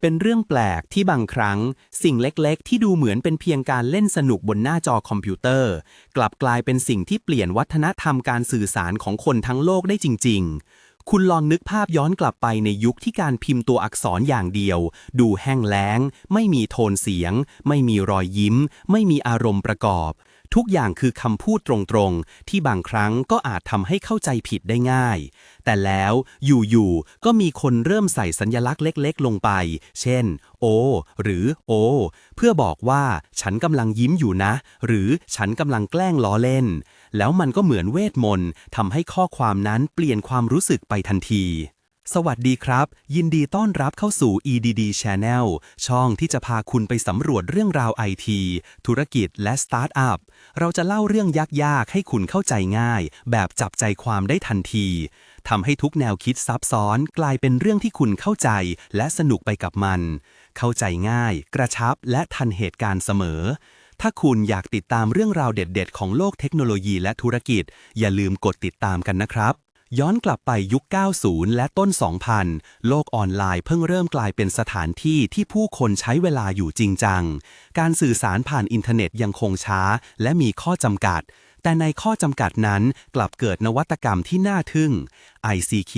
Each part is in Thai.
เป็นเรื่องแปลกที่บางครั้ง สิ่งเล็กๆ ที่ดูเหมือนเป็นเพียงการเล่นสนุกบนหน้าจอคอมพิวเตอร์ กลับกลายเป็นสิ่งที่เปลี่ยนวัฒนธรรมการสื่อสารของคนทั้งโลกได้จริง ๆ คุณลองนึกภาพย้อนกลับไปในยุคที่การพิมพ์ตัวอักษรอย่างเดียว ดูแห้งแล้ง ไม่มีโทนเสียง ไม่มีรอยยิ้ม ไม่มีอารมณ์ประกอบ ทุกอย่างคือคำพูดตรงๆ ที่บางครั้งก็อาจทำให้เข้าใจผิดได้ง่าย แต่แล้วอยู่ๆ ก็มีคนเริ่มใส่สัญลักษณ์เล็กๆ ลงไป เช่น โอ หรือโอ เพื่อบอกว่าฉันกำลังยิ้มอยู่นะ หรือฉันกำลังแกล้งล้อเล่น แล้วมันก็เหมือนเวทมนต์ทำให้ข้อความนั้นเปลี่ยนความรู้สึกไปทันที สวัสดีครับ ยินดีต้อนรับเข้าสู่ EDD Channel ช่องที่จะพาคุณไปสำรวจเรื่องราวไอทีธุรกิจและสตาร์ทอัพ เราจะเล่าเรื่องยากๆ ให้คุณเข้าใจง่าย แบบจับใจความได้ทันที ทำให้ทุกแนวคิดซับซ้อนกลายเป็นเรื่องที่คุณเข้าใจและสนุกไปกับมัน เข้าใจง่าย กระชับและทันเหตุการณ์เสมอถ้าคุณอยากติดตามเรื่องราวเด็ด ๆ ของโลกเทคโนโลยีและธุรกิจ อย่าลืมกดติดตามกันนะครับ ย้อนกลับไปยุค 90 และต้น 2000 โลกออนไลน์เพิ่งเริ่มกลายเป็นสถานที่ที่ผู้คนใช้เวลาอยู่จริงจัง การสื่อสารผ่านอินเทอร์เน็ตยังคงช้า และมีข้อจำกัด แต่ในข้อจำกัดนั้นกลับเกิดนวัตกรรมที่น่าทึ่ง ICQ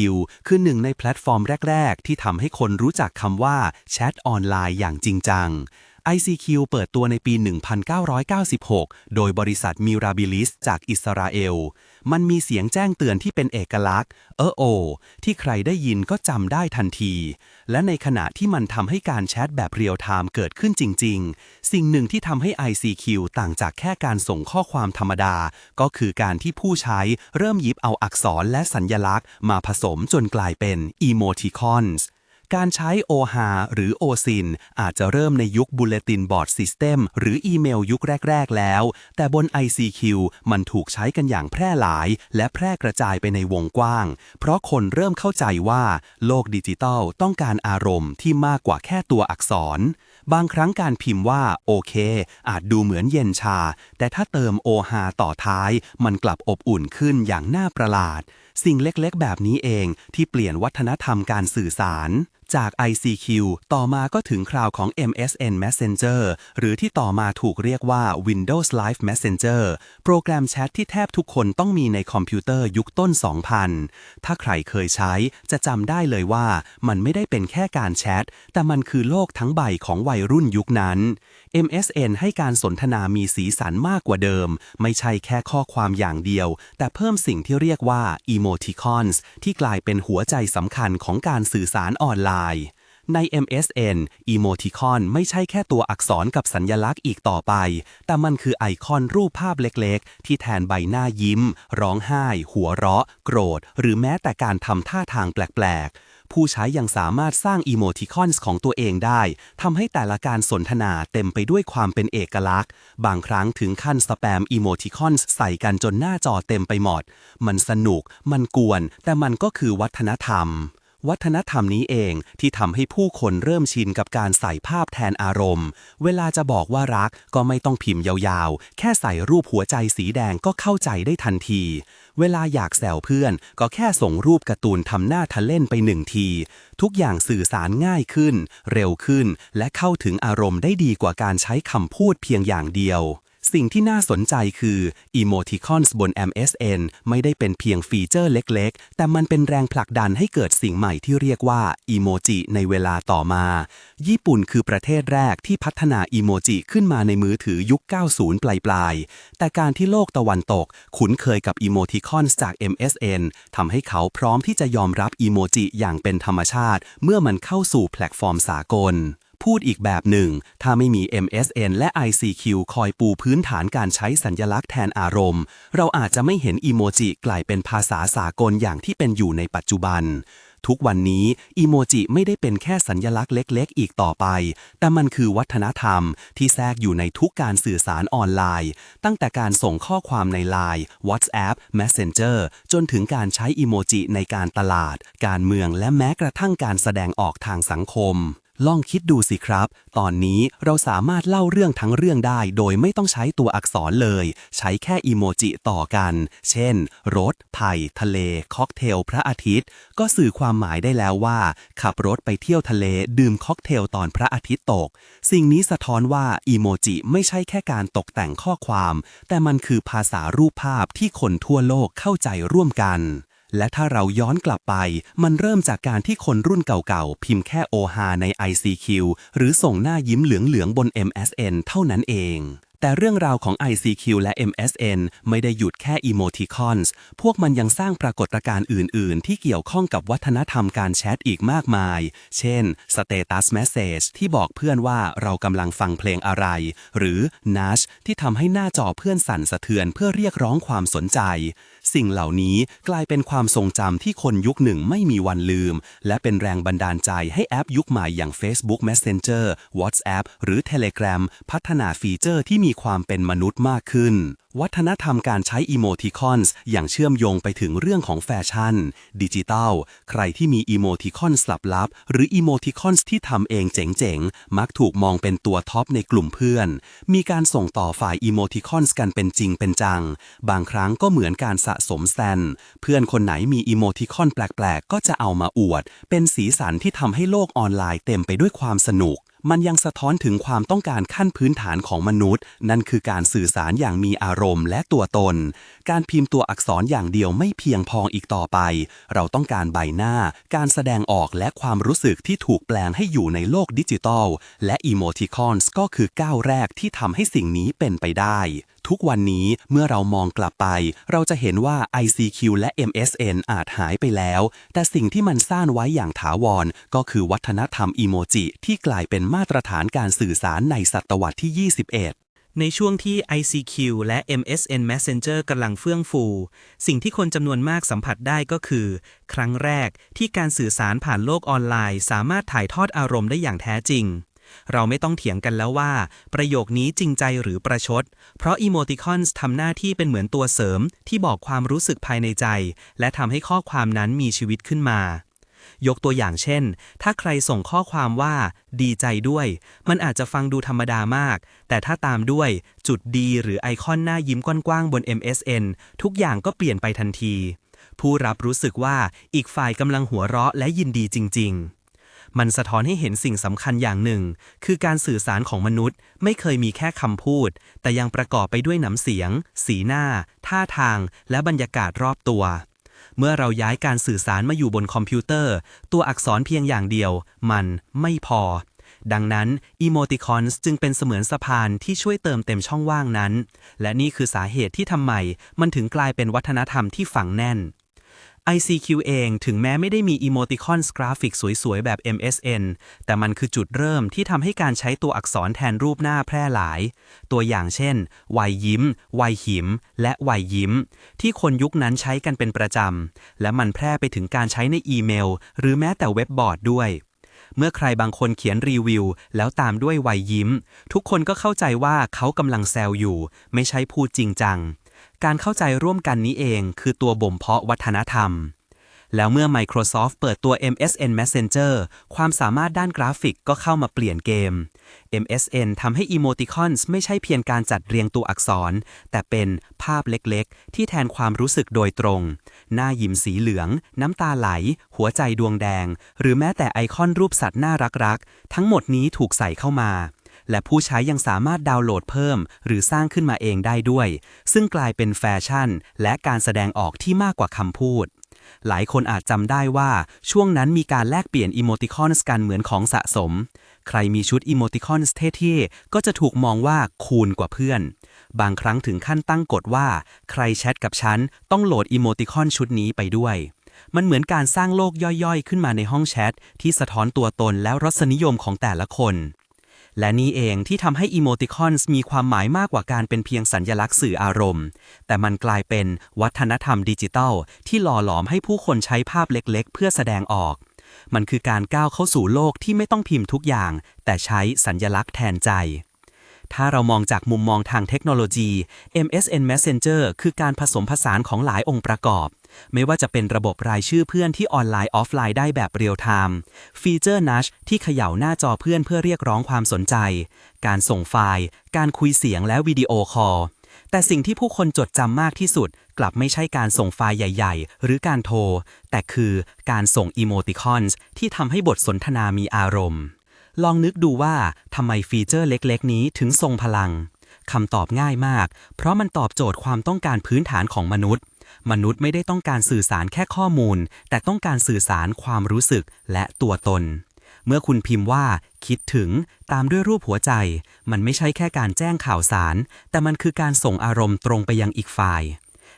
คือหนึ่งในแพลตฟอร์มแรก ๆ ที่ทำให้คนรู้จักคำว่าแชทออนไลน์อย่างจริงจัง ICQ เปิดตัวในปี 1996 โดยบริษัท Mirabilis จากอิสราเอล มันมีเสียงแจ้งเตือนที่เป็นเอกลักษณ์ เออโอ ที่ใครได้ยินก็จำได้ทันที และในขณะที่มันทำให้การแชทแบบเรียลไทม์เกิดขึ้นจริง ๆ สิ่งหนึ่งที่ทำให้ ICQ ต่างจากแค่การส่งข้อความธรรมดา ก็คือการที่ผู้ใช้เริ่มหยิบเอาอักษรและสัญญลักษณ์ มาผสมจนกลายเป็น Emoticons การใช้ OHA หรือ OSIN อาจจะเริ่มในยุค Bulletin Board System หรืออีเมลยุคแรก ๆ แล้ว แต่บน ICQ มันถูกใช้กันอย่างแพร่หลาย และแพร่กระจายไปในวงกว้าง เพราะคนเริ่มเข้าใจว่า โลกดิจิทัลต้องการอารมณ์ที่มากกว่าแค่ตัวอักษร บางครั้งการพิมพ์ว่า โอเค อาจดูเหมือนเย็นชา แต่ถ้าเติม OHA ต่อท้าย มันกลับอบอุ่นขึ้นอย่างน่าประหลาด สิ่งเล็กๆ แบบนี้เองที่เปลี่ยนวัฒนธรรมการสื่อสาร จาก ICQ ต่อมาก็ถึงคราวของ MSN Messenger หรือที่ต่อมาถูกเรียกว่า Windows Live Messenger โปรแกรมแชทที่แทบทุกคนต้องมีในคอมพิวเตอร์ยุคต้น 2000 ถ้าใครเคยใช้จะจำได้เลยว่ามันไม่ได้เป็นแค่การแชท แต่มันคือโลกทั้งใบของวัยรุ่นยุคนั้น MSN ให้การสนทนามีสีสันมากกว่าเดิม ไม่ใช่แค่ข้อความอย่างเดียว แต่เพิ่มสิ่งที่เรียกว่า Emoticons ที่กลายเป็นหัวใจสำคัญของการสื่อสารออนไลน์ ใน MSN Emoticon ไม่ใช่แค่ตัวอักษรกับสัญญลักษณ์อีกต่อไป แต่มันคือไอคอนรูปภาพเล็กๆ ที่แทนใบหน้ายิ้ม ร้องไห้ หัวเราะ โกรธ หรือแม้แต่การทำท่าทางแปลกๆ ผู้ใช้ยังสามารถสร้างอีโมชิคอนส์ของตัวเองได้ทำให้แต่ละการสนทนาเต็มไปด้วยความเป็นเอกลักษณ์ บางครั้งถึงขั้นสแปมอีโมชิคอนส์ใส่กันจนหน้าจอเต็มไปหมด มันสนุก มันกวน แต่มันก็คือวัฒนธรรม วัฒนธรรมนี้เองที่ทำให้ผู้คนเริ่มชินกับการใส่ภาพแทนอารมณ์ เวลาจะบอกว่ารักก็ไม่ต้องพิมพ์ยาวๆ แค่ใส่รูปหัวใจสีแดงก็เข้าใจได้ทันที เวลาอยากแซวเพื่อนก็แค่ส่งรูปการ์ตูนทำหน้าทะเล่นไปหนึ่งที ทุกอย่างสื่อสารง่ายขึ้น เร็วขึ้น และเข้าถึงอารมณ์ได้ดีกว่าการใช้คำพูดเพียงอย่างเดียว สิ่งที่น่าสนใจคือ Emoticons บน MSN ไม่ได้เป็นเพียงฟีเจอร์เล็กๆ แต่มันเป็นแรงผลักดันให้เกิดสิ่งใหม่ที่เรียกว่าอีโมจิในเวลาต่อมา ญี่ปุ่นคือประเทศแรกที่พัฒนาอีโมจิขึ้นมาในมือถือยุค 90 ปลายๆ แต่การที่โลกตะวันตก คุ้นเคยกับ Emoticons จาก MSN ทำให้เขาพร้อมที่จะยอมรับอีโมจิอย่างเป็นธรรมชาติ เมื่อมันเข้าสู่แพลตฟอร์มสากล พูดอีกแบบหนึ่ง ถ้าไม่มี MSN และ ICQ คอยปูพื้นฐานการใช้สัญญลักษณ์แทนอารมณ์ เราอาจจะไม่เห็นอีโมจิกลายเป็นภาษาสากลอย่างที่เป็นอยู่ในปัจจุบัน ทุกวันนี้อีโมจิไม่ได้เป็นแค่สัญญลักษณ์เล็ก ๆ อีกต่อไป แต่มันคือวัฒนธรรมที่แทรกอยู่ในทุกการสื่อสารออนไลน์ ตั้งแต่การส่งข้อความใน Line WhatsApp Messenger จนถึงการใช้อีโมจิในการตลาด การเมืองและแม้กระทั่งการแสดงออกทางสังคม ลองคิดดูสิครับ ตอนนี้เราสามารถเล่าเรื่องทั้งเรื่องได้โดยไม่ต้องใช้ตัวอักษรเลย ใช้แค่อีโมจิต่อกัน เช่น รถ ไผ่ ทะเล ค็อกเทล พระอาทิตย์ ก็สื่อความหมายได้แล้วว่า ขับรถไปเที่ยวทะเล ดื่มค็อกเทลตอนพระอาทิตย์ตก สิ่งนี้สะท้อนว่าอีโมจิไม่ใช่แค่การตกแต่งข้อความ แต่มันคือภาษารูปภาพที่คนทั่วโลกเข้าใจร่วมกัน และถ้าเราย้อนกลับไป มันเริ่มจากการที่คนรุ่นเก่าๆ พิมพ์แค่โอฮาใน ICQ หรือส่งหน้ายิ้มเหลืองๆ บน MSN เท่านั้นเองแต่เรื่องราวของ ICQ และ MSN ไม่ได้หยุดแค่ Emoticons พวกมันยังสร้างปรากฏการณ์อื่น ๆ ที่เกี่ยวข้องกับวัฒนธรรมการแชทอีกมากมาย เช่น Status Message ที่บอกเพื่อนว่าเรากำลังฟังเพลงอะไร หรือ Nudge ที่ทำให้หน้าจอเพื่อนสั่นสะเทือนเพื่อเรียกร้องความสนใจ สิ่งเหล่านี้กลายเป็นความทรงจำที่คนยุคหนึ่งไม่มีวันลืม และเป็นแรงบันดาลใจให้แอปยุคใหม่อย่าง Facebook Messenger WhatsApp หรือ Telegram พัฒนาฟีเจอร์ที่มีความเป็นมนุษย์มากขึ้นวัฒนธรรมการใช้อีโมติคอนส์อย่างเชื่อมโยงไปถึงเรื่องของแฟชั่น ดิจิทัล ใครที่มีอีโมติคอนส์ลับลับหรืออีโมติคอนส์ที่ทำเองเจ๋งๆ มักถูกมองเป็นตัวท็อปในกลุ่มเพื่อน มีการส่งต่อฝ่ายอีโมติคอนส์กันเป็นจริงเป็นจัง บางครั้งก็เหมือนการสะสมแซนเพื่อนคนไหนมีอีโมติคอนแปลกๆ ก็จะเอามาอวด เป็นสีสันที่ทำให้โลกออนไลน์เต็มไปด้วยความสนุก มันยังสะท้อนถึงความต้องการขั้นพื้นฐานของมนุษย์ นั่นคือการสื่อสารอย่างมีอารมณ์และตัวตน การพิมพ์ตัวอักษรอย่างเดียวไม่เพียงพออีกต่อไป เราต้องการใบหน้า การแสดงออกและความรู้สึกที่ถูกแปลงให้อยู่ในโลกดิจิทัล และอีโมติคอนส์ก็คือก้าวแรกที่ทำให้สิ่งนี้เป็นไปได้ทุกวันนี้เมื่อเรามองกลับไป เราจะเห็นว่า ICQ และ MSN อาจหายไปแล้ว แต่สิ่งที่มันสร้างไว้อย่างถาวร ก็คือวัฒนธรรมอีโมจิที่กลายเป็นมาตรฐานการสื่อสารในศตวรรษที่ 21ในช่วงที่ ICQ และ MSN Messenger กำลังเฟื่องฟู สิ่งที่คนจำนวนมากสัมผัสได้ก็คือ ครั้งแรกที่การสื่อสารผ่านโลกออนไลน์ สามารถถ่ายทอดอารมณ์ได้อย่างแท้จริง เราไม่ต้องเถียงกันแล้วว่า ประโยคนี้จริงใจหรือประชด เพราะ Emoticons ทำหน้าที่เป็นเหมือนตัวเสริมที่บอกความรู้สึกภายในใจ และทำให้ข้อความนั้นมีชีวิตขึ้นมา ยกตัวอย่างเช่น ถ้าใครส่งข้อความว่า ดีใจด้วย มันอาจจะฟังดูธรรมดามาก แต่ถ้าตามด้วยจุดดีหรือไอคอนหน้ายิ้มกว้างๆบน MSN ทุกอย่างก็เปลี่ยนไปทันที ผู้รับรู้สึกว่าอีกฝ่ายกำลังหัวเราะและยินดีจริง ๆ มันสะท้อนให้เห็นสิ่งสำคัญอย่างหนึ่ง คือการสื่อสารของมนุษย์ ไม่เคยมีแค่คำพูด แต่ยังประกอบไปด้วยน้ำเสียง สีหน้า ท่าทาง และบรรยากาศรอบตัว เมื่อเราย้ายการสื่อสารมาอยู่บนคอมพิวเตอร์ ตัวอักษรเพียงอย่างเดียว มันไม่พอดังนั้น Emoticons จึงเป็นเสมือนสะพานที่ช่วยเติมเต็มช่องว่างนั้น และนี่คือสาเหตุที่ทำไมมันถึงกลายเป็นวัฒนธรรมที่ฝังแน่น ICQ เองถึงแม้ไม่ได้มี Emoticons กราฟิกสวยๆ แบบ MSN แต่มันคือจุดเริ่มที่ทำให้การใช้ตัวอักษรแทนรูปหน้าแพร่หลาย ตัวอย่างเช่น วัยยิ้ม วัยหิม และวัยยิ้ม ที่คนยุคนั้นใช้กันเป็นประจำ และมันแพร่ไปถึงการใช้ในอีเมล หรือแม้แต่เว็บบอร์ดด้วย เมื่อใครบางคนเขียนรีวิว แล้วตามด้วยวัยยิ้ม ทุกคนก็เข้าใจว่าเขากำลังแซวอยู่ ไม่ใช่พูดจริงจัง การเข้าใจร่วมกันนี้เองคือตัวบ่มเพาะวัฒนธรรม แล้วเมื่อ Microsoft เปิดตัว MSN Messenger ความสามารถด้านกราฟิกก็เข้ามาเปลี่ยนเกม MSN ทำให้ Emoticons ไม่ใช่เพียงการจัดเรียงตัวอักษร แต่เป็นภาพเล็กๆ ที่แทนความรู้สึกโดยตรง หน้ายิ้มสีเหลือง น้ำตาไหล หัวใจดวงแดง หรือแม้แต่ไอคอนรูปสัตว์น่ารักๆ ทั้งหมดนี้ถูกใส่เข้ามา และผู้ใช้ยังสามารถดาวน์โหลดเพิ่ม หรือสร้างขึ้นมาเองได้ด้วย ซึ่งกลายเป็นแฟชั่น และการแสดงออกที่มากกว่าคำพูดหลายคนอาจจำได้ว่าช่วงนั้นมีการแลกเปลี่ยนอีโมติคอนส์กันเหมือนของสะสม ใครมีชุดอีโมติคอนส์เท่ๆ ก็จะถูกมองว่าคูลกว่าเพื่อน บางครั้งถึงขั้นตั้งกฎว่า ใครแชทกับฉัน ต้องโหลดอีโมติคอนชุดนี้ไปด้วย มันเหมือนการสร้างโลกย่อยๆ ขึ้นมาในห้องแชทที่สะท้อนตัวตนและรสนิยมของแต่ละคน และนี่เองที่ทำให้ Emoticons มีความหมายมากกว่าการเป็นเพียงสัญญลักษณ์สื่ออารมณ์ แต่มันกลายเป็นวัฒนธรรมดิจิทัล ที่หล่อหลอมให้ผู้คนใช้ภาพเล็กๆ เพื่อแสดงออก มันคือการก้าวเข้าสู่โลกที่ไม่ต้องพิมพ์ทุกอย่าง แต่ใช้สัญญลักษณ์แทนใจถ้าเรามองจากมุมมองทางเทคโนโลยี MSN Messenger คือการผสมผสานของหลายองค์ประกอบ ไม่ว่าจะเป็นระบบรายชื่อเพื่อนที่ออนไลน์ออฟไลน์ได้แบบเรียลไทม์ฟีเจอร์นัชที่เขย่าหน้าจอเพื่อนเพื่อเรียกร้องความสนใจ การส่งไฟล์ การคุยเสียงและวิดีโอคอลแต่สิ่งที่ผู้คนจดจำมากที่สุด กลับไม่ใช่การส่งไฟล์ใหญ่ ๆ หรือการโทร แต่คือการส่งอีโมติคอนส์ที่ทำให้บทสนทนามีอารมณ์ ลองนึกดูว่าทำไมฟีเจอร์เล็กๆ นี้ถึงทรงพลังคำตอบง่ายมาก เพราะมันตอบโจทย์ความต้องการพื้นฐานของมนุษย์ มนุษย์ไม่ได้ต้องการสื่อสารแค่ข้อมูล แต่ต้องการสื่อสารความรู้สึกและตัวตน เมื่อคุณพิมพ์ว่า คิดถึง ตามด้วยรูปหัวใจ มันไม่ใช่แค่การแจ้งข่าวสาร แต่มันคือการส่งอารมณ์ตรงไปยังอีกฝ่าย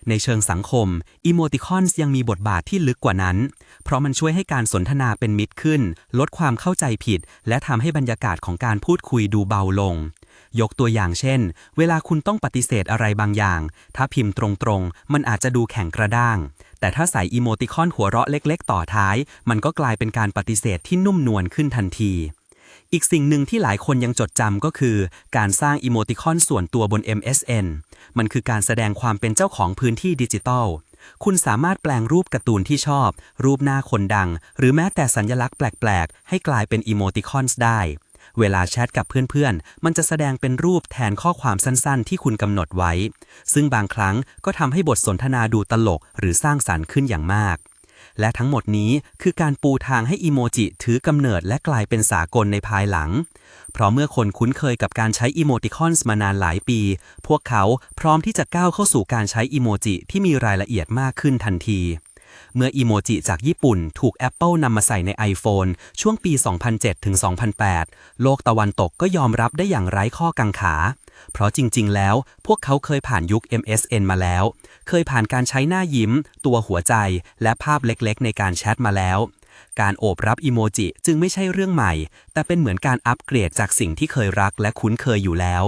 ในเชิงสังคมอีโมติคอนยังมีบทบาทที่ลึกกว่านั้น เพราะมันช่วยให้การสนทนาเป็นมิตรขึ้น ลดความเข้าใจผิด และทำให้บรรยากาศของการพูดคุยดูเบาลง ยกตัวอย่างเช่น เวลาคุณต้องปฏิเสธอะไรบางอย่าง ถ้าพิมพ์ตรงๆ มันอาจจะดูแข็งกระด้าง แต่ถ้าใส่อีโมติคอนหัวเราะเล็ก ๆ ต่อท้าย มันก็กลายเป็นการปฏิเสธที่นุ่มนวลขึ้นทันทีอีกสิ่งหนึ่งที่หลายคนยังจดจำก็คือ การสร้างอีโมติคอนส่วนตัวบน MSN มันคือการแสดงความเป็นเจ้าของพื้นที่ดิจิทัลคุณสามารถแปลงรูปการ์ตูนที่ชอบ รูปหน้าคนดัง หรือแม้แต่สัญลักษณ์แปลก ๆ ให้กลายเป็นอีโมติคอนได้ เวลาแชทกับเพื่อนๆ มันจะแสดงเป็นรูปแทนข้อความสั้นๆ ที่คุณกำหนดไว้ ซึ่งบางครั้งก็ทำให้บทสนทนาดูตลกหรือสร้างสรรค์ขึ้นอย่างมากและทั้งหมดนี้คือการปูทางให้อีโมจิถือกำเนิดและกลายเป็นสากลในภายหลัง เพราะเมื่อคนคุ้นเคยกับการใช้อีโมติคอนส์มานานหลายปี พวกเขาพร้อมที่จะก้าวเข้าสู่การใช้อีโมจิที่มีรายละเอียดมากขึ้นทันที เมื่ออีโมจิจากญี่ปุ่นถูก Apple นำมาใส่ใน iPhone ช่วงปี 2007ถึง2008 โลกตะวันตกก็ยอมรับได้อย่างไร้ข้อกังขา เพราะจริง ๆ แล้วพวกเขาเคยผ่านยุค MSN มาแล้ว เคยผ่านการใช้หน้ายิ้ม ตัวหัวใจ และภาพเล็กๆ ในการแชทมาแล้วการโอบรับอีโมจิจึงไม่ใช่เรื่องใหม่ แต่เป็นเหมือนการอัปเกรดจากสิ่งที่เคยรักและคุ้นเคยอยู่แล้ว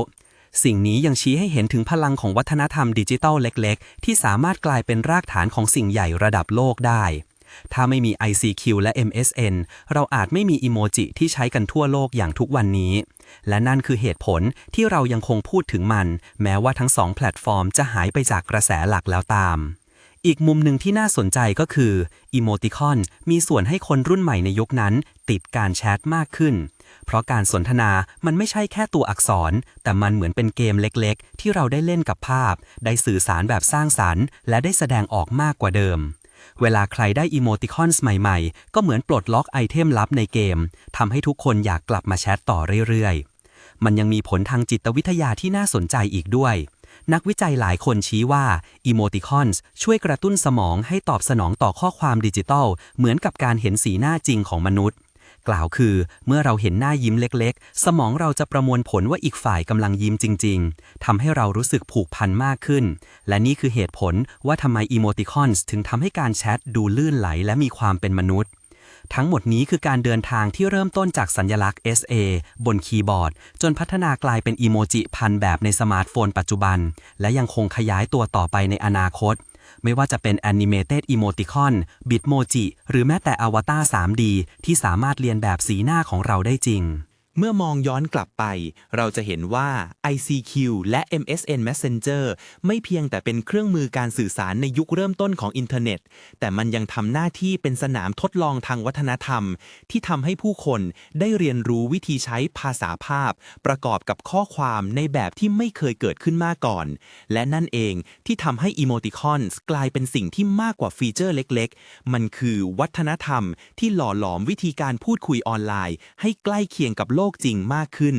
สิ่งนี้ยังชี้ให้เห็นถึงพลังของวัฒนธรรมดิจิทัลเล็ก ๆ ที่สามารถกลายเป็นรากฐานของสิ่งใหญ่ระดับโลกได้ ถ้าไม่มี ICQ และ MSN เราอาจไม่มีอีโมจิที่ใช้กันทั่วโลกอย่างทุกวันนี้ และนั่นคือเหตุผลที่เรายังคงพูดถึงมัน แม้ว่าทั้งสองแพลตฟอร์มจะหายไปจากกระแสหลักแล้วตามอีกมุมหนึ่งที่น่าสนใจก็คือ อีโมติคอนมีส่วนให้คนรุ่นใหม่ในยุคนั้น ติดการแชทมากขึ้น เพราะการสนทนามันไม่ใช่แค่ตัวอักษร แต่มันเหมือนเป็นเกมเล็กๆ ที่เราได้เล่นกับภาพ ได้สื่อสารแบบสร้างสรรค์ และได้แสดงออกมากกว่าเดิม เวลาใครได้อีโมติคอนส์ใหม่ๆ ก็เหมือนปลดล็อกไอเทมลับในเกมทำให้ทุกคนอยากกลับมาแชทต่อเรื่อยๆ มันยังมีผลทางจิตวิทยาที่น่าสนใจอีกด้วยนักวิจัยหลายคนชี้ว่าอีโมติคอนส์ช่วยกระตุ้นสมองให้ตอบสนองต่อข้อความดิจิทัล เหมือนกับการเห็นสีหน้าจริงของมนุษย์ กล่าวคือ เมื่อเราเห็นหน้ายิ้มเล็ก ๆ สมองเราจะประมวลผลว่าอีกฝ่ายกำลังยิ้มจริง ๆทำให้เรารู้สึกผูกพันมากขึ้น และนี่คือเหตุผลว่าทำไมอีโมติคอนถึงทำให้การแชทดูลื่นไหลและมีความเป็นมนุษย์ทั้งหมดนี้คือการเดินทางที่เริ่มต้นจากสัญลักษณ์ SA บนคีย์บอร์ด จนพัฒนากลายเป็นอีโมจิพันแบบในสมาร์ทโฟนปัจจุบัน และยังคงขยายตัวต่อไปในอนาคต ไม่ว่าจะเป็น Animated Emoticon Bitmoji หรือแม้แต่อวตาร 3D ที่สามารถเรียนแบบสีหน้าของเราได้จริง เมื่อมองย้อนกลับไป เราจะเห็นว่า ICQ และ MSN Messenger ไม่เพียงแต่เป็นเครื่องมือการสื่อสารในยุคเริ่มต้นของอินเทอร์เน็ต แต่มันยังทำหน้าที่เป็นสนามทดลองทางวัฒนธรรม ที่ทำให้ผู้คนได้เรียนรู้วิธีใช้ภาษาภาพ ประกอบกับข้อความในแบบที่ไม่เคยเกิดขึ้นมาก่อน และนั่นเองที่ทำให้ Emoticons กลายเป็นสิ่งที่มากกว่าฟีเจอร์เล็กๆ มันคือวัฒนธรรมที่หล่อหลอมวิธีการพูดคุยออนไลน์ ให้ใกล้เคียงกับโลลกจริงมากขึ้น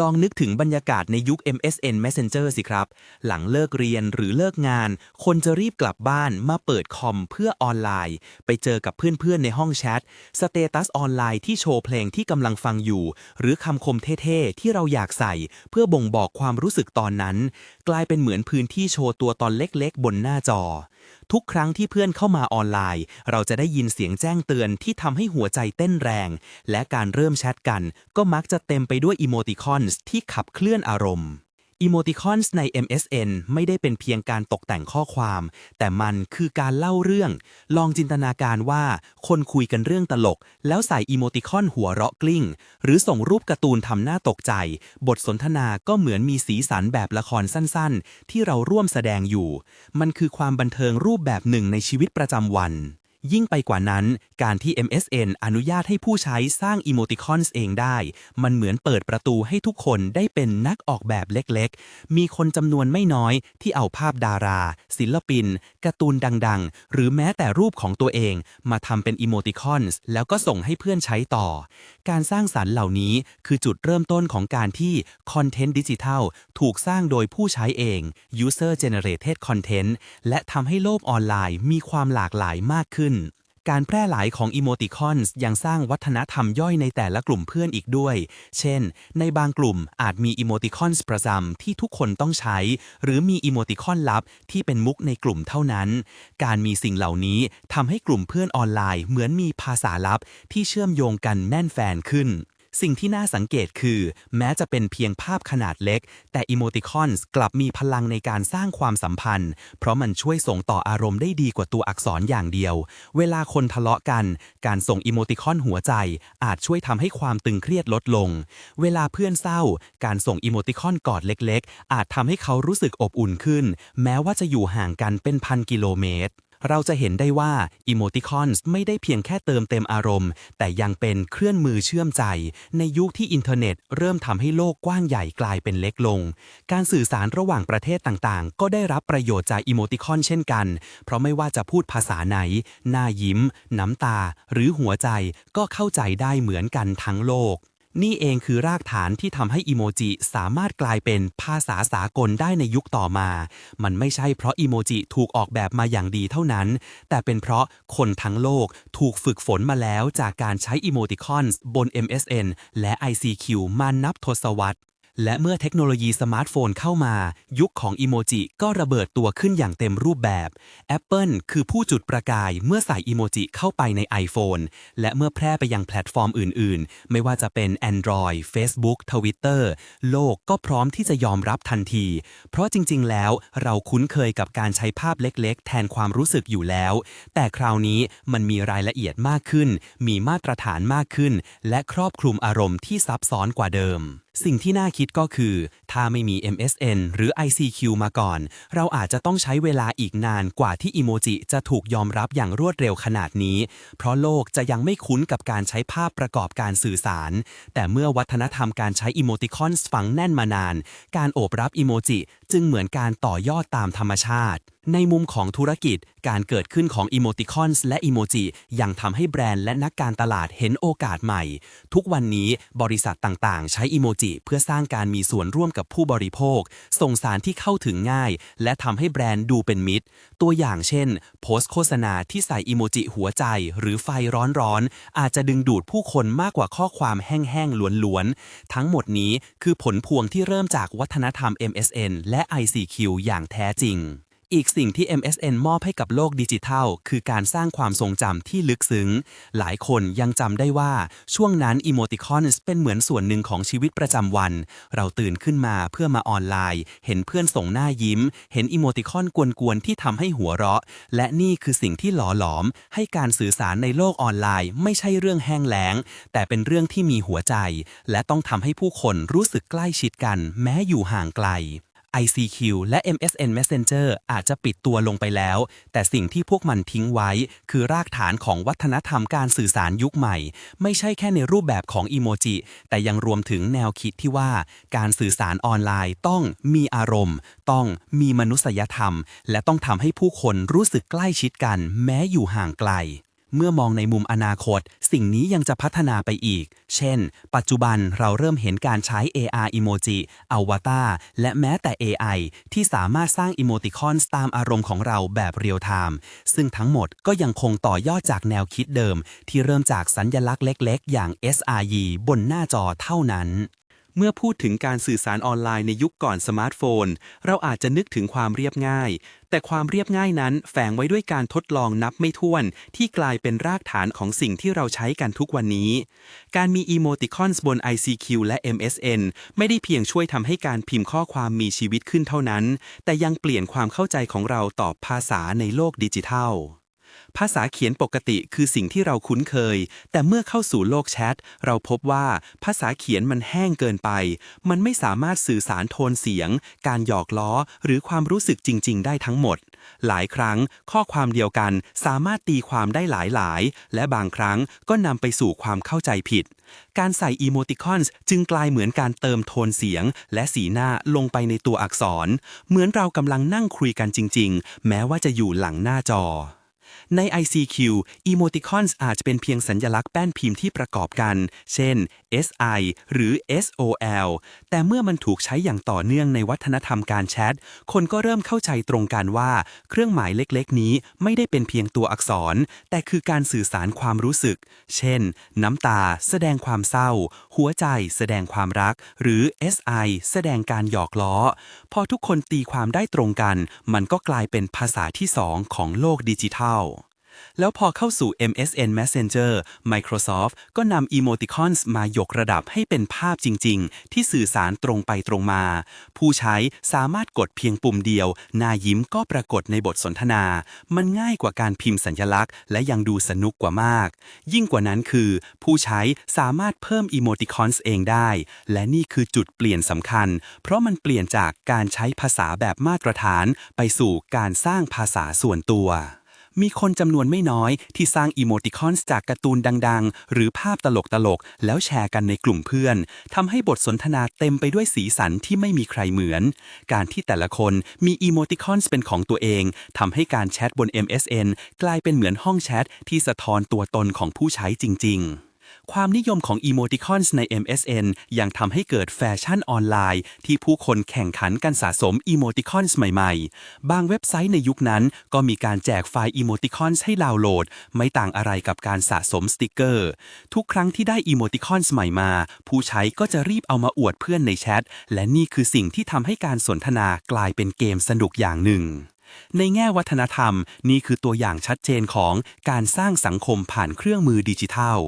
ลองนึกถึงบรรยากาศในยุค MSN Messenger สิครับ หลังเลิกเรียนหรือเลิกงาน คนจะรีบกลับบ้านมาเปิดคอมเพื่อออนไลน์ ไปเจอกับเพื่อนๆในห้องแชท สเตตัสออนไลน์ที่โชว์เพลงที่กำลังฟังอยู่ หรือคำคมเท่ๆ ที่เราอยากใส่ เพื่อบ่งบอกความรู้สึกตอนนั้น กลายเป็นเหมือนพื้นที่โชว์ตัวตอนเล็กๆ บนหน้าจอ ทุกครั้งที่เพื่อนเข้ามาออนไลน์ เราจะได้ยินเสียงแจ้งเตือนที่ทำให้หัวใจเต้นแรง และการเริ่มแชทกัน ก็มักจะเต็มไปด้วยอีโมติคอนส์ที่ขับเคลื่อนอารมณ์ อีโมติคอนส์ใน MSN ไม่ได้เป็นเพียงการตกแต่งข้อความ แต่มันคือการเล่าเรื่อง ลองจินตนาการว่าคนคุยกันเรื่องตลก แล้วใส่อีโมติคอนหัวเราะกลิ้ง หรือส่งรูปการ์ตูนทำหน้าตกใจ บทสนทนาก็เหมือนมีสีสันแบบละครสั้นๆ ที่เราร่วมแสดงอยู่ มันคือความบันเทิงรูปแบบหนึ่งในชีวิตประจำวัน ยิ่งไปกว่านั้น การที่ MSN อนุญาตให้ผู้ใช้สร้างอีโมติคอนเองได้ มันเหมือนเปิดประตูให้ทุกคนได้เป็นนักออกแบบเล็กๆ มีคนจำนวนไม่น้อยที่เอาภาพดารา ศิลปินการ์ตูนดังๆ หรือแม้แต่รูปของตัวเอง มาทำเป็นอีโมติคอนแล้วก็ส่งให้เพื่อนใช้ต่อ การสร้างสรรค์เหล่านี้คือจุดเริ่มต้นของการที่คอนเทนต์ดิจิทัลถูกสร้างโดยผู้ใช้เอง User Generated Content และทำให้โลกออนไลน์มีความหลากหลายมากขึ้น การแพร่หลายของอีโมติคอนส์ยังสร้างวัฒนธรรมย่อยในแต่ละกลุ่มเพื่อนอีกด้วย เช่น ในบางกลุ่มอาจมีอีโมติคอนส์ประจำที่ทุกคนต้องใช้ หรือมีอีโมติคอนลับที่เป็นมุกในกลุ่มเท่านั้น การมีสิ่งเหล่านี้ทำให้กลุ่มเพื่อนออนไลน์เหมือนมีภาษาลับที่เชื่อมโยงกันแน่นแฟนขึ้น สิ่งที่น่าสังเกตคือ แม้จะเป็นเพียงภาพขนาดเล็ก แต่อีโมติคอนส์กลับมีพลังในการสร้างความสัมพันธ์ เพราะมันช่วยส่งต่ออารมณ์ได้ดีกว่าตัวอักษรอย่างเดียว เวลาคนทะเลาะกัน การส่งอีโมติคอนหัวใจ อาจช่วยทำให้ความตึงเครียดลดลง เวลาเพื่อนเศร้า การส่งอีโมติคอนกอดเล็ก ๆ อาจทำให้เขารู้สึกอบอุ่นขึ้น แม้ว่าจะอยู่ห่างกันเป็นพันกิโลเมตร เราจะเห็นได้ว่าอีโมติคอนส์ไม่ได้เพียงแค่เติมเต็มอารมณ์ แต่ยังเป็นเครื่องมือเชื่อมใจ ในยุคที่อินเทอร์เน็ตเริ่มทำให้โลกกว้างใหญ่กลายเป็นเล็กลง การสื่อสารระหว่างประเทศต่างๆ ก็ได้รับประโยชน์จากอีโมติคอนเช่นกัน เพราะไม่ว่าจะพูดภาษาไหน หน้ายิ้ม น้ำตา หรือหัวใจก็เข้าใจได้เหมือนกันทั้งโลก นี่เองคือรากฐานที่ทำให้อิโมจิสามารถกลายเป็นภาษาสากลได้ในยุคต่อมา มันไม่ใช่เพราะอิโมจิถูกออกแบบมาอย่างดีเท่านั้น แต่เป็นเพราะคนทั้งโลกถูกฝึกฝนมาแล้วจากการใช้อิโมติคอนบน MSN และ ICQ มานับทศวรรษ และเมื่อเทคโนโลยีสมาร์ทโฟนเข้ามา ยุคของอีโมจิก็ระเบิดตัวขึ้นอย่างเต็มรูปแบบ Apple คือผู้จุดประกายเมื่อใส่อีโมจิเข้าไปใน iPhone และเมื่อแพร่ไปยังแพลตฟอร์มอื่น ๆ ไม่ว่าจะเป็น Android Facebook Twitter โลกก็พร้อมที่จะยอมรับทันที เพราะจริง ๆ แล้วเราคุ้นเคยกับการใช้ภาพเล็ก ๆ แทนความรู้สึกอยู่แล้ว แต่คราวนี้มันมีรายละเอียดมากขึ้น มีมาตรฐานมากขึ้น และครอบคลุมอารมณ์ที่ซับซ้อนกว่าเดิมสิ่งที่น่าคิดก็คือ ถ้าไม่มี MSN หรือ ICQ มาก่อน เราอาจจะต้องใช้เวลาอีกนานกว่าที่อีโมจิจะถูกยอมรับอย่างรวดเร็วขนาดนี้ เพราะโลกจะยังไม่คุ้นกับการใช้ภาพประกอบการสื่อสาร แต่เมื่อวัฒนธรรมการใช้อีโมติคอนฝังแน่นมานาน การโอบรับอีโมจิจึงเหมือนการต่อยอดตามธรรมชาติในมุมของธุรกิจ การเกิดขึ้นของอีโมติคอนและอีโมจิยังทำให้แบรนด์และนักการตลาดเห็นโอกาสใหม่ ทุกวันนี้บริษัทต่างๆ ใช้อีโมจิเพื่อสร้างการมีส่วนร่วมกับผู้บริโภค ส่งสารที่เข้าถึงง่าย และทำให้แบรนด์ดูเป็นมิตร ตัวอย่างเช่น โพสต์โฆษณาที่ใส่อีโมจิหัวใจ หรือไฟร้อนๆอาจจะดึงดูดผู้คนมากกว่าข้อความแห้งๆล้วนๆทั้งหมดนี้คือผลพวงที่เริ่มจากวัฒนธรรม MSN และ ICQ อย่างแท้จริง อีกสิ่งที่ MSN มอบให้กับโลกดิจิทัล คือการสร้างความทรงจำที่ลึกซึ้ง หลายคนยังจำได้ว่าช่วงนั้นอีโมติคอนเป็นเหมือนส่วนหนึ่งของชีวิตประจำวัน เราตื่นขึ้นมาเพื่อมาออนไลน์ เห็นเพื่อนส่งหน้ายิ้ม เห็นอีโมติคอนกวนๆที่ทำให้หัวเราะ และนี่คือสิ่งที่หล่อหลอม ให้การสื่อสารในโลกออนไลน์ ไม่ใช่เรื่องแห้งแล้ง แต่เป็นเรื่องที่มีหัวใจ และต้องทำให้ผู้คนรู้สึกใกล้ชิดกัน แม้อยู่ห่างไกล ICQ และ MSN Messenger อาจจะปิดตัวลงไปแล้ว แต่สิ่งที่พวกมันทิ้งไว้ คือรากฐานของวัฒนธรรมการสื่อสารยุคใหม่ ไม่ใช่แค่ในรูปแบบของอีโมจิ แต่ยังรวมถึงแนวคิดที่ว่า การสื่อสารออนไลน์ต้องมีอารมณ์ ต้องมีมนุษยธรรม และต้องทำให้ผู้คนรู้สึกใกล้ชิดกัน แม้อยู่ห่างไกล เมื่อมองในมุมอนาคต สิ่งนี้ยังจะพัฒนาไปอีก เช่น ปัจจุบันเราเริ่มเห็นการใช้ AR Emoji อวตารและแม้แต่ AI ที่สามารถสร้างอีโมติคอนตามอารมณ์ของเราแบบเรียลไทม์ซึ่งทั้งหมดก็ยังคงต่อยอดจากแนวคิดเดิม ที่เริ่มจากสัญญลักษณ์เล็ก ๆ อย่าง SRE บนหน้าจอเท่านั้น เมื่อพูดถึงการสื่อสารออนไลน์ในยุคก่อนสมาร์ทโฟน เราอาจจะนึกถึงความเรียบง่าย แต่ความเรียบง่ายนั้นแฝงไว้ด้วยการทดลองนับไม่ถ้วน ที่กลายเป็นรากฐานของสิ่งที่เราใช้กันทุกวันนี้ การมีอีโมติคอนส์บน ICQ และ MSN ไม่ได้เพียงช่วยทำให้การพิมพ์ข้อความมีชีวิตขึ้นเท่านั้น แต่ยังเปลี่ยนความเข้าใจของเราต่อภาษาในโลกดิจิทัล ภาษาเขียนปกติคือสิ่งที่เราคุ้นเคย แต่เมื่อเข้าสู่โลกแชท เราพบว่าภาษาเขียนมันแห้งเกินไป มันไม่สามารถสื่อสารโทนเสียง การหยอกล้อ หรือความรู้สึกจริง ๆ ได้ทั้งหมด หลายครั้งข้อความเดียวกันสามารถตีความได้หลายๆ และบางครั้งก็นำไปสู่ความเข้าใจผิด การใส่อีโมติคอนจึงกลายเหมือนการเติมโทนเสียง และสีหน้าลงไปในตัวอักษร เหมือนเรากำลังนั่งคุยกันจริง ๆ แม้ว่าจะอยู่หลังหน้าจอ ใน ICQ Emoticons อาจจะเป็นเพียงสัญญลักษณ์แป้นพิมพ์ที่ประกอบกัน เช่น SI หรือ SOL แต่เมื่อมันถูกใช้อย่างต่อเนื่องในวัฒนธรรมการแชท คนก็เริ่มเข้าใจตรงกันว่า เครื่องหมายเล็กๆ นี้ไม่ได้เป็นเพียงตัวอักษร แต่คือการสื่อสารความรู้สึก เช่น น้ำตา แสดงความเศร้า หัวใจ แสดงความรัก หรือ SI แสดงการหยอกล้อ พอทุกคนตีความได้ตรงกัน มันก็กลายเป็นภาษาที่สองของโลกดิจิทัลแล้วพอเข้าสู่ MSN Messenger Microsoft ก็นำ Emoticons มายกระดับให้เป็นภาพจริง ๆ ที่สื่อสารตรงไปตรงมา ผู้ใช้สามารถกดเพียงปุ่มเดียว หน้ายิ้มก็ปรากฏในบทสนทนา มันง่ายกว่าการพิมพ์สัญลักษณ์ และยังดูสนุกกว่ามาก ยิ่งกว่านั้นคือ ผู้ใช้สามารถเพิ่ม Emoticons เองได้ และนี่คือจุดเปลี่ยนสำคัญ เพราะมันเปลี่ยนจากการใช้ภาษาแบบมาตรฐาน ไปสู่การสร้างภาษาส่วนตัว มีคนจำนวนไม่น้อยที่สร้างอีโมติคอนจากการ์ตูนดัง ๆ หรือภาพตลกๆ แล้วแชร์กันในกลุ่มเพื่อนทำให้บทสนทนาเต็มไปด้วยสีสันที่ไม่มีใครเหมือน การที่แต่ละคนมีอีโมติคอนเป็นของตัวเองทำให้การแชทบน MSN กลายเป็นเหมือนห้องแชทที่สะท้อนตัวตนของผู้ใช้จริง ๆ ความนิยมของอีโมติคอนส์ใน MSN ยังทำให้เกิดแฟชั่นออนไลน์ ที่ผู้คนแข่งขันกันสะสมอีโมติคอนส์ใหม่ๆ บางเว็บไซต์ในยุคนั้นก็มีการแจกไฟล์อีโมติคอนส์ให้ดาวน์โหลด ไม่ต่างอะไรกับการสะสมสติกเกอร์ ทุกครั้งที่ได้อีโมติคอนส์ใหม่มา ผู้ใช้ก็จะรีบเอามาอวดเพื่อนในแชท และนี่คือสิ่งที่ทำให้การสนทนากลายเป็นเกมสนุกอย่างหนึ่ง ในแง่วัฒนธรรม นี่คือตัวอย่างชัดเจนของการสร้างสังคมผ่านเครื่องมือดิจิทัล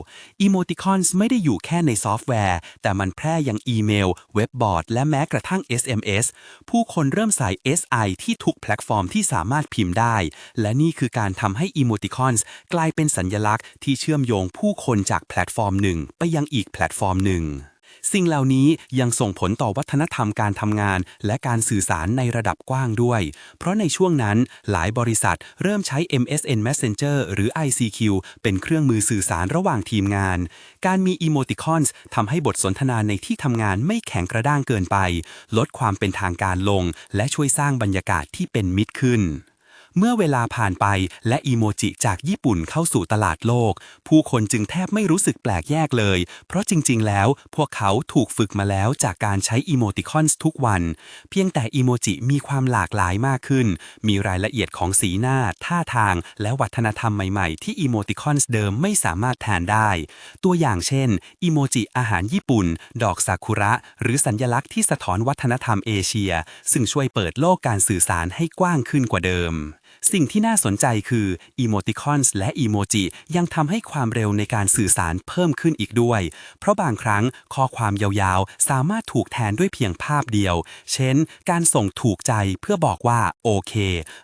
Emoticons ไม่ได้อยู่แค่ในซอฟต์แวร์ แต่มันแพร่ยังอีเมล เว็บบอร์ด และแม้กระทั่ง SMS ผู้คนเริ่มใส่ SI ที่ทุกแพลตฟอร์มที่สามารถพิมพ์ได้ และนี่คือการทำให้ Emoticons กลายเป็นสัญญลักษณ์ที่เชื่อมโยงผู้คนจากแพลตฟอร์มหนึ่งไปยังอีกแพลตฟอร์มหนึ่ง สิ่งเหล่านี้ยังส่งผลต่อวัฒนธรรมการทำงาน และการสื่อสารในระดับกว้างด้วย เพราะในช่วงนั้นหลายบริษัทเริ่มใช้ MSN Messenger หรือ ICQ เป็นเครื่องมือสื่อสารระหว่างทีมงาน การมี Emoticons ทำให้บทสนทนาในที่ทำงานไม่แข็งกระด้างเกินไป ลดความเป็นทางการลง และช่วยสร้างบรรยากาศที่เป็นมิตรขึ้น เมื่อเวลาผ่านไปและอีโมจิจากญี่ปุ่นเข้าสู่ตลาดโลก ผู้คนจึงแทบไม่รู้สึกแปลกแยกเลย เพราะจริง ๆ แล้ว พวกเขาถูกฝึกมาแล้วจากการใช้อีโมติคอนทุกวัน เพียงแต่อีโมจิมีความหลากหลายมากขึ้น มีรายละเอียดของสีหน้า ท่าทาง และวัฒนธรรมใหม่ ๆ ที่อีโมติคอนเดิมไม่สามารถแทนได้ ตัวอย่างเช่นอีโมจิอาหารญี่ปุ่น ดอกซากุระ หรือสัญลักษณ์ที่สะท้อนวัฒนธรรมเอเชีย ซึ่งช่วยเปิดโลกการสื่อสารให้กว้างขึ้นกว่าเดิม สิ่งที่น่าสนใจคืออีโมติคอนส์และอีโมจิยังทำให้ความเร็วในการสื่อสารเพิ่มขึ้นอีกด้วย เพราะบางครั้งข้อความยาวๆ สามารถถูกแทนด้วยเพียงภาพเดียว เช่น การส่งถูกใจเพื่อบอกว่าโอเค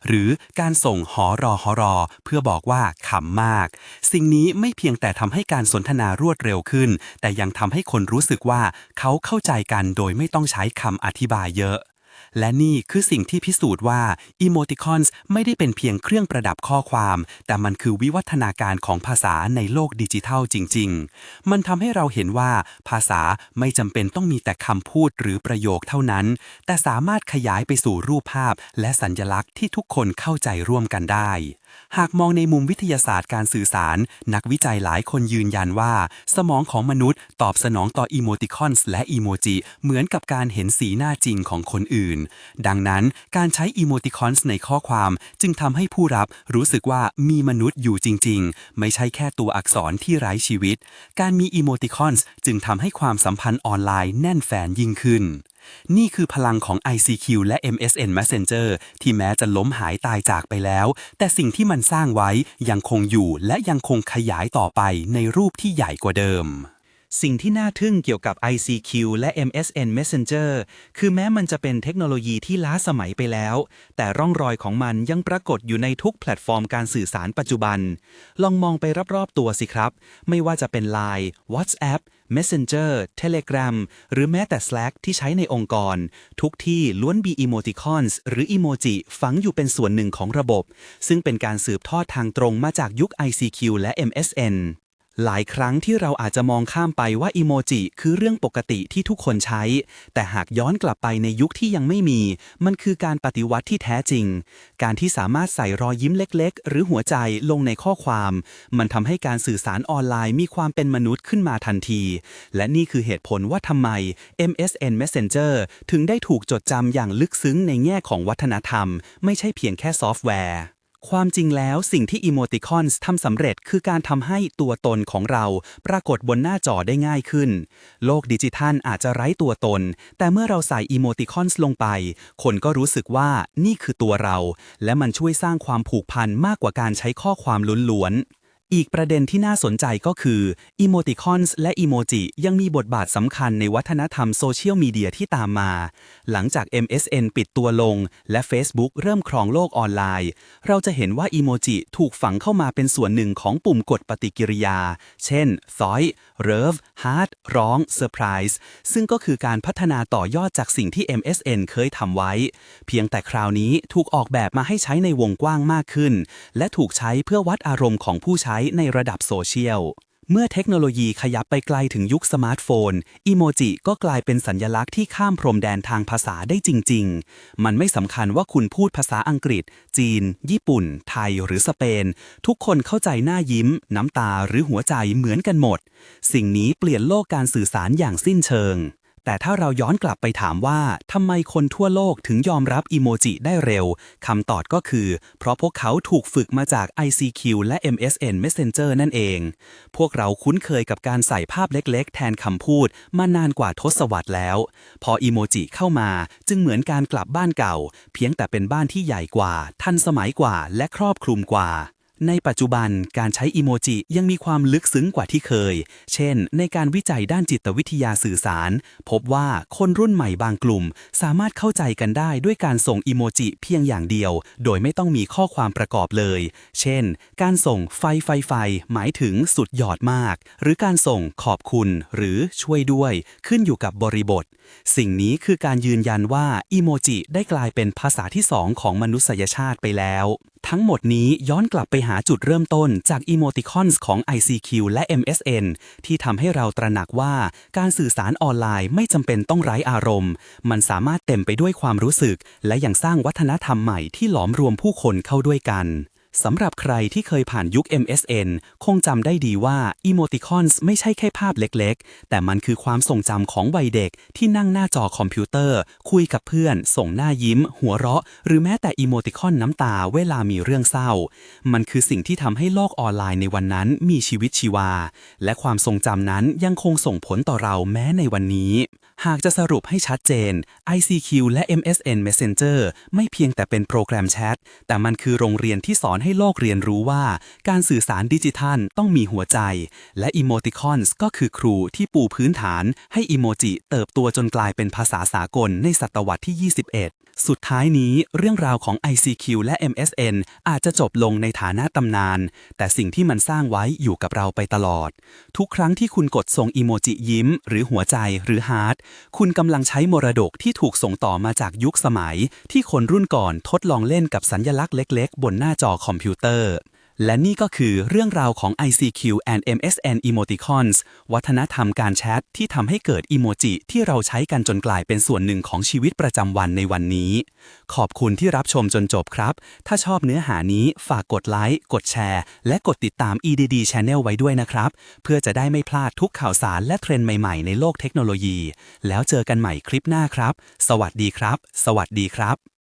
หรือการส่งหอรอหอรอ เพื่อบอกว่าขำมาก สิ่งนี้ไม่เพียงแต่ทำให้การสนทนารวดเร็วขึ้น แต่ยังทำให้คนรู้สึกว่าเขาเข้าใจกันโดยไม่ต้องใช้คำอธิบายเยอะ และนี่คือสิ่งที่พิสูจน์ว่าอีโมติคอนส์ไม่ได้เป็นเพียงเครื่องประดับข้อความ แต่มันคือวิวัฒนาการของภาษาในโลกดิจิทัลจริง ๆ มันทำให้เราเห็นว่าภาษาไม่จำเป็นต้องมีแต่คำพูดหรือประโยคเท่านั้น แต่สามารถขยายไปสู่รูปภาพและสัญญลักษณ์ที่ทุกคนเข้าใจร่วมกันได้ หากมองในมุมวิทยาศาสตร์การสื่อสาร นักวิจัยหลายคนยืนยันว่า สมองของมนุษย์ตอบสนองต่ออีโมติคอนส์และอีโมจิเหมือนกับการเห็นสีหน้าจริงของคนอื่น ดังนั้นการใช้อีโมติคอนส์ในข้อความ จึงทำให้ผู้รับรู้สึกว่ามีมนุษย์อยู่จริง ๆ ไม่ใช่แค่ตัวอักษรที่ไร้ชีวิต การมีอีโมติคอนส์จึงทำให้ความสัมพันธ์ออนไลน์แน่นแฟนยิ่งขึ้น นี่คือพลังของ ICQ และ MSN Messenger ที่แม้จะล้มหายตายจากไปแล้ว แต่สิ่งที่มันสร้างไว้ยังคงอยู่และยังคงขยายต่อไปในรูปที่ใหญ่กว่าเดิมสิ่งที่น่าทึ่งเกี่ยวกับ ICQ และ MSN Messenger คือแม้มันจะเป็นเทคโนโลยีที่ล้าสมัยไปแล้ว แต่ร่องรอยของมันยังปรากฏอยู่ในทุกแพลตฟอร์มการสื่อสารปัจจุบัน ลองมองไปรอบๆตัวสิครับ ไม่ว่าจะเป็น Line WhatsApp Messenger Telegram หรือแม้แต่ Slack ที่ใช้ในองค์กร ทุกที่ล้วนมี Emoticons หรือ Emoji ฝังอยู่เป็นส่วนหนึ่งของระบบ ซึ่งเป็นการสืบทอดทางตรงมาจากยุค ICQ และ MSN หลายครั้งที่เราอาจจะมองข้ามไปว่าอีโมจิคือเรื่องปกติที่ทุกคนใช้ แต่หากย้อนกลับไปในยุคที่ยังไม่มี มันคือการปฏิวัติที่แท้จริง การที่สามารถใส่รอยยิ้มเล็ก ๆ หรือหัวใจลงในข้อความ มันทำให้การสื่อสารออนไลน์มีความเป็นมนุษย์ขึ้นมาทันที และนี่คือเหตุผลว่าทำไม MSN Messenger ถึงได้ถูกจดจำอย่างลึกซึ้งในแง่ของวัฒนธรรม ไม่ใช่เพียงแค่ซอฟต์แวร์ ความจริงแล้วสิ่งที่ Emoticons ทำสำเร็จคือการทำให้ตัวตนของเราปรากฏบนหน้าจอได้ง่ายขึ้น โลกดิจิทัลอาจจะไร้ตัวตน แต่เมื่อเราใส่ Emoticons ลงไป คนก็รู้สึกว่านี่คือตัวเรา และมันช่วยสร้างความผูกพันมากกว่าการใช้ข้อความล้วนๆ อีกประเด็นที่น่าสนใจก็คือ Emoticons และ Emoji ยังมีบทบาทสำคัญในวัฒนธรรมโซเชียลมีเดียที่ตามมา หลังจาก MSN ปิดตัวลง และ Facebook เริ่มครองโลกออนไลน์ เราจะเห็นว่า Emoji ถูกฝังเข้ามาเป็นส่วนหนึ่งของปุ่มกดปฏิกิริยา เช่น t h o i Love Heart ร้อง Surprise ซึ่งก็คือการพัฒนาต่อยอดจากสิ่งที่ MSN เคยทำไว้ เพียงแต่คราวนี้ถูกออกแบบมาให้ใช้ในวงกว้างมากขึ้น และถูกใช้เพื่อวัดอารมณ์ของผู้ใช้ในระดับโซเชียล เมื่อเทคโนโลยีขยับไปไกลถึงยุคสมาร์ทโฟน อีโมจิก็กลายเป็นสัญลักษณ์ที่ข้ามพรมแดนทางภาษาได้จริง ๆ มันไม่สำคัญว่าคุณพูดภาษาอังกฤษ จีน ญี่ปุ่น ไทย หรือสเปน ทุกคนเข้าใจหน้ายิ้ม น้ำตาหรือหัวใจเหมือนกันหมด สิ่งนี้เปลี่ยนโลกการสื่อสารอย่างสิ้นเชิง แต่ถ้าเราย้อนกลับไปถามว่าทำไมคนทั่วโลกถึงยอมรับอีโมจิได้เร็วคำตอบก็คือ เพราะพวกเขาถูกฝึกมาจาก ICQ และ MSN Messenger นั่นเอง พวกเราคุ้นเคยกับการใส่ภาพเล็กๆ แทนคำพูดมานานกว่าทศวรรษแล้ว พออีโมจิเข้ามาจึงเหมือนการกลับบ้านเก่า เพียงแต่เป็นบ้านที่ใหญ่กว่า ทันสมัยกว่าและครอบคลุมกว่า ในปัจจุบันการใช้อีโมจิยังมีความลึกซึ้งกว่าที่เคย เช่น ในการวิจัยด้านจิตวิทยาสื่อสาร พบว่าคนรุ่นใหม่บางกลุ่ม สามารถเข้าใจกันได้ด้วยการส่งอีโมจิเพียงอย่างเดียว โดยไม่ต้องมีข้อความประกอบเลย เช่น การส่งไฟไฟไฟ หมายถึงสุดยอดมาก หรือการส่งขอบคุณ หรือช่วยด้วย ขึ้นอยู่กับบริบท สิ่งนี้คือการยืนยันว่าอีโมจิได้กลายเป็นภาษาที่สองของมนุษยชาติไปแล้ว ทั้งหมดนี้ย้อนกลับไปหาจุดเริ่มต้นจากอีโมติคอนส์ของ ICQ และ MSN ที่ทำให้เราตระหนักว่าการสื่อสารออนไลน์ไม่จำเป็นต้องไร้อารมณ์ มันสามารถเต็มไปด้วยความรู้สึก และยังสร้างวัฒนธรรมใหม่ที่หลอมรวมผู้คนเข้าด้วยกัน สำหรับใครที่เคยผ่านยุค MSN คงจำได้ดีว่า Emoticons ไม่ใช่แค่ภาพเล็กๆ แต่มันคือความทรงจำของวัยเด็กที่นั่งหน้าจอคอมพิวเตอร์ คุยกับเพื่อน ส่งหน้ายิ้ม หัวเราะ หรือแม้แต่อีโมติคอนน้ำตาเวลามีเรื่องเศร้า มันคือสิ่งที่ทำให้โลกออนไลน์ในวันนั้นมีชีวิตชีวา และความทรงจำนั้นยังคงส่งผลต่อเราแม้ในวันนี้ หากจะสรุปให้ชัดเจน ICQ และ MSN Messenger ไม่เพียงแต่เป็นโปรแกรมแชท แต่มันคือโรงเรียนที่สอนให้โลกเรียนรู้ว่า การสื่อสารดิจิทัลต้องมีหัวใจ และ Emoticons ก็คือครูที่ปูพื้นฐานให้อิโมจิเติบโตจนกลายเป็นภาษาสากลในศตวรรษที่ 21 สุดท้ายนี้เรื่องราวของ ICQ และ MSN อาจจะจบลงในฐานะตำนาน แต่สิ่งที่มันสร้างไว้อยู่กับเราไปตลอด ทุกครั้งที่คุณกดส่งอีโมจิยิ้ม หรือหัวใจหรือฮาร์ดคุณกำลังใช้มรดกที่ถูกส่งต่อมาจากยุคสมัย ที่คนรุ่นก่อนทดลองเล่นกับสัญญลักษณ์เล็ก ๆ บนหน้าจอคอมพิวเตอร์ และนี่ก็คือเรื่องราวของ ICQ and MSN Emoticons วัฒนธรรมการแชทที่ทำให้เกิดอีโมจิที่เราใช้กันจนกลายเป็นส่วนหนึ่งของชีวิตประจำวันในวันนี้ ขอบคุณที่รับชมจนจบครับ ถ้าชอบเนื้อหานี้ฝากกดไลค์ กดแชร์ และกดติดตาม EDD Channel ไว้ด้วยนะครับ เพื่อจะได้ไม่พลาดทุกข่าวสารและเทรนด์ใหม่ๆ ในโลกเทคโนโลยี แล้วเจอกันใหม่คลิปหน้าครับ สวัสดีครับ สวัสดีครับ